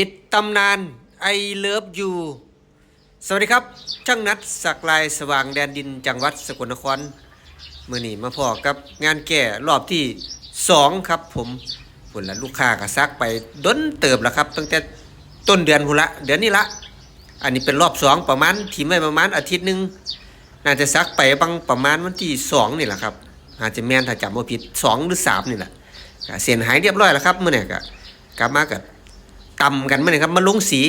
ปิดตำนานไอเลิฟยูสวัสดีครับ ช่างนัดสักลายสว่างแดนดินจังหวัดสกลนครเมื่อนี้มาพอกับงานแก่รอบที่สองครับผมผลละลูกค้าก็ซักไปด้นเติบแล้วครับ ตั้งแต่ต้นเดือนพุละเดือนนี้ละ อันนี้เป็นรอบสองประมาณทีไม่ประมาณอาทิตย์หนึ่งน่าจะซักไปบางประมาณวันที่สองนี่แหละครับอาจจะแม่นถ้าจำว่าผิดสองหรือสามนี่แหละเสียนหายเรียบร้อยแล้วครับเมื่อนี้ก็กลับมากับ ตำกันมาเนี่ยครับมาลงสี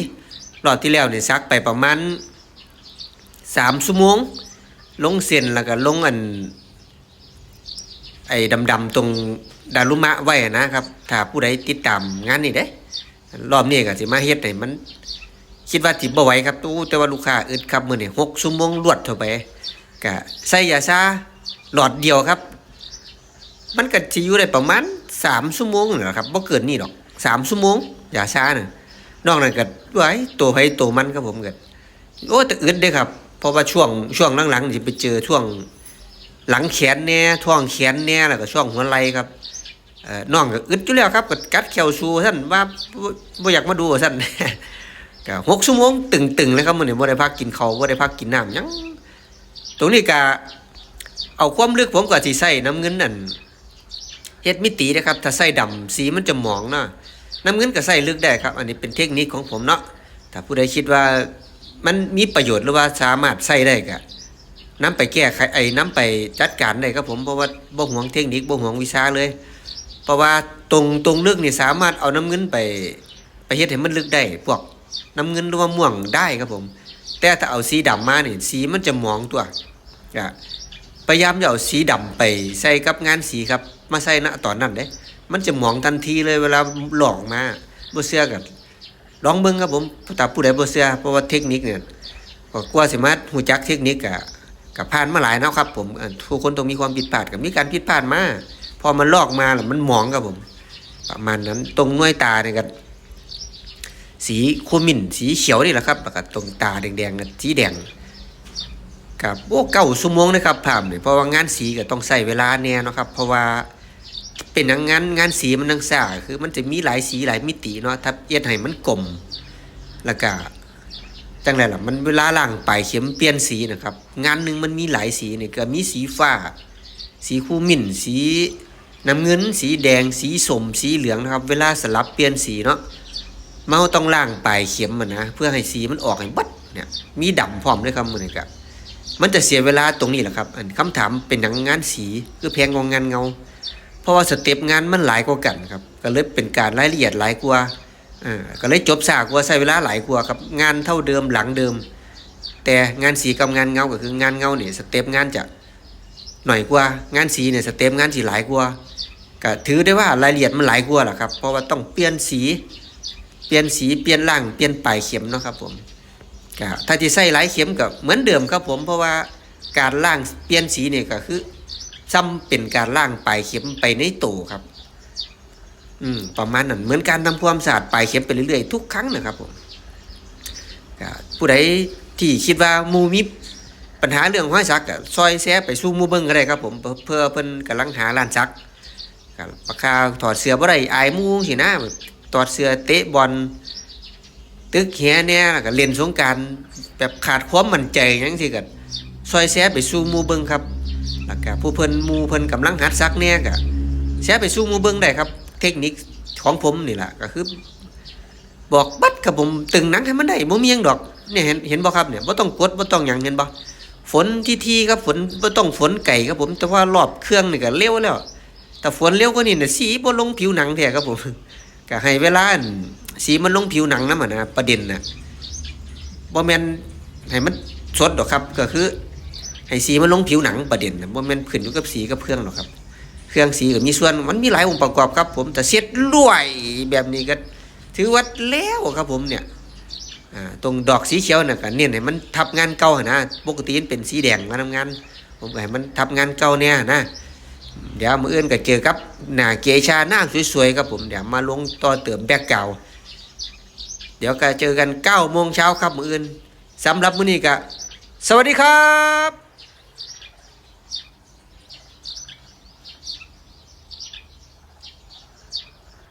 รอบที่แล้วเนี่ยซักไปประมาณสามชั่วโมงลงเส้นแล้วก็ลงอัน ไอ้ดำๆตรงดารุมะไว้นะครับ ถ้าผู้ใดติดตามงานนี้เด้รอบนี้ก็สิมาเฮ็ดให้มัน คิดว่าสิบ่ไหวครับตู้แต่ว่าลูกค้าอึดครับมื้อนี้6ชั่วโมงรวดเท่าไปก็ใส่ยาชาหลอดเดียวครับ มันก็สิอยู่ได้ประมาณ3ชั่วโมงนี่แหละครับบ่เกินนี้หรอก3ชั่วโมง ยาชาน่ะนอกนั้นก็ไหวตัวไผตัวมันครับผมก็โอ้แต่อึดเด้ครับเพราะว่าช่วงช่วงหลังๆนี่สิไปเจอช่วงหลังแขนแน่ท้องแขนแน่แล้วก็ช่วงหัวไหล่ครับเอ่อน้องก็อึดอยู่แล้วครับก็กัดแขวชูท่านว่าบ่บ่อยากมาดูท่านก็หกชั่วโมงตึงๆเลยครับมื้อนี้บ่ได้พักกินข้าวบ่ได้พักกินน้ำหยังตรงนี้ก็เอาความลึกผมก็สิใส่น้ำเงินนั่นเฮ็ดมิตินะครับ ถ้าใส่ดำสีมันจะหมองเนาะ น้ำเงินก็ใส่ลึกได้ครับ อันนี้เป็นเทคนิคของผมเนาะถ้าผู้ใดคิดว่ามันมีประโยชน์หรือว่าสามารถใส่ได้ก็น้ำไปแก้ไขไอ้น้ำไปจัดการได้ครับผมเพราะว่าบ่ห่วงเทคนิคบ่ห่วงวิชาเลย เพราะว่าตรงตรงลึกนี่สามารถเอาน้ำเงินไปไปเฮ็ดให้มันลึกได้พวกน้ำเงินหรือว่าม่วงได้ครับผม แต่ถ้าเอาสีดำมาเนี่ยสีมันจะหมองตัวก็พยายามอย่าเอาสีดำไปใส่กับงานสีครับ มาใส่ณตอนนั้นเด้ มันจะหมองทันทีเลยเวลาหลอกมาบ่เชื่อกันลองเบิ่งครับผมถ้าผู้ใดบ่เชื่อเพราะว่าเทคนิคเนี่ยก็กว่าสิมาฮู้จักเทคนิคก็กับผ่านมาหลายเนาะครับผมทุกคนต้องมีความผิดพลาดกับมีการผิดพลาดมาพอมันลอกมาแล้วมันหมองครับผม ประมาณนั้นตรงน่วยตาเนี่ยก็สีโคมินสีเขียวนี่แหละครับแล้วก็ตรงตาแดงๆน่ะสีแดงกับโอ้เก้าชั่วโมงนะครับผ่านเนี่ยเพราะว่างานสีก็ต้องใส่เวลาเนี่ยเนะครับ เพราะว่า เป็นงงานงานสีมันนังซ่าคือมันจะมีหลายสีหลายมิติเนาะถ้าเอียดให้มันกลมแล้วก็จังไรล่ะมันเวลาล่างปลายเข็มเปลี่ยนสีนะครับ งานหนึ่งมันมีหลายสีเนี่ยก็มีสีฟ้า สีคูมิ่น สีน้ำเงิน สีแดง สีสมสีเหลืองนะครับ เวลาสลับเปลี่ยนสีเนาะเมาต้องล่างปลายเข็มมันนะเพื่อให้สีมันออกให้บัดเนี่ยมีดำพร้อมด้วยครับมือนี่ครับมันจะเสียเวลาตรงนี้แหละครับอันคำถามเป็นหนังงานสีคือแพงกว่างานเงา ราะว่าสเต็ปงานมันหลายกว่ากันครับก็เลยเป็นการรายละเอียดหลายกว่าอ่าก็เลยจบสากว่าใช้เวลาหลายกว่าครับงานเท่าเดิมหลังเดิม แต่งานสีกับงานเงาก็คืองานเงาเนี่ยสเต็ปงานจะหน่อยกว่างานสีเนี่ยสเต็ปงานสีหลายกว่าก็ถือได้ว่ารายละเอียดมันหลายกว่าแหละครับเพราะว่าต้องเปลี่ยนสีเปลี่ยนสีเปลี่ยนร่างเปลี่ยนปลายเข็มเนาะครับผมก็ถ้าที่ใส่หลายเข็มก็เหมือนเดิมครับผมเพราะว่าการล่างเปลี่ยนสีเนี่ยก็คือ ซ้ำเป็นการล่างปลายเข็มไปในโตครับ อืม ประมาณนั้นเหมือนการทำความสะอาดปลายเข็มไปเรื่อยๆทุกครั้งนะครับผมผู้ใดที่คิดว่ามูมีปัญหาเรื่องห้อยซักก็ซอยแซ่ไปสู้มูเบิ้งก็ได้ครับ ผมเพื่อเพื่อเพิ่นกำลังหาร้านซักก็ปากกาถอดเสื้อบ่ได้อายมูสินะถอดเสื้อเตะบอลตึกแหเนี่ยก็เล่นสงกรารแบบขาดความมั่นใจยังสิก็ซอยแซ่ไปสู้มูเบิ้งครับ แล้วก็ผู้เพิ่นมูเพิ่นกำลังหัดซักเนี่ยก็แซ่ไปสู้มูเบิ้งได้ครับ เทคนิคของผมนี่แหละก็คือ บอกบัดกับผมตึงหนังให้มันได้บ่มีหยังดอกเนี่ยเห็นเห็นบ่ครับเนี่ยบ่ต้องกดบ่ต้องหยังเห็นบ่ฝนที่ทีครับฝนบ่ต้องฝนไก่ครับผม แต่ว่ารอบเครื่องนี่ก็เร็วแล้ว แต่ฝนเร็วกว่านี้น่ะสีบ่ลงผิวหนังแท้ครับผมก็ให้เวลาสีมันลงผิวหนังนำอะนะประเด็นน่ะบ่แม่นให้มันสดดอกครับก็คือ ให้สีมันลงผิวหนังประเด็นนะบ่แม่นขึ้นอยู่กับสีกับเครื่องหรอกครับ เครื่องสีก็มีส่วนมันมีหลายองค์ประกอบครับ ผมแต่เซ็ตรวยแบบนี้ก็ ถือว่าแล้วครับผมเนี่ยตรงดอกสีเขียวน่ะก็เน้นให้มันทับงานเก่าหนะปกติมันเป็นสีแดงมาทำงาน ผมก็ให้มันทับงานเก่าเนี่ยนะเดี๋ยวมื้ออื่นก็เจอกับหน้าเกชาหน้าสวยๆครับผมเดี๋ยวมาลงต่อเติมแบกเก่าเดี๋ยวก็เจอกัน9โมงเช้าครับมื้ออื่นสำหรับมื้อนี้ก็สวัสดีครับ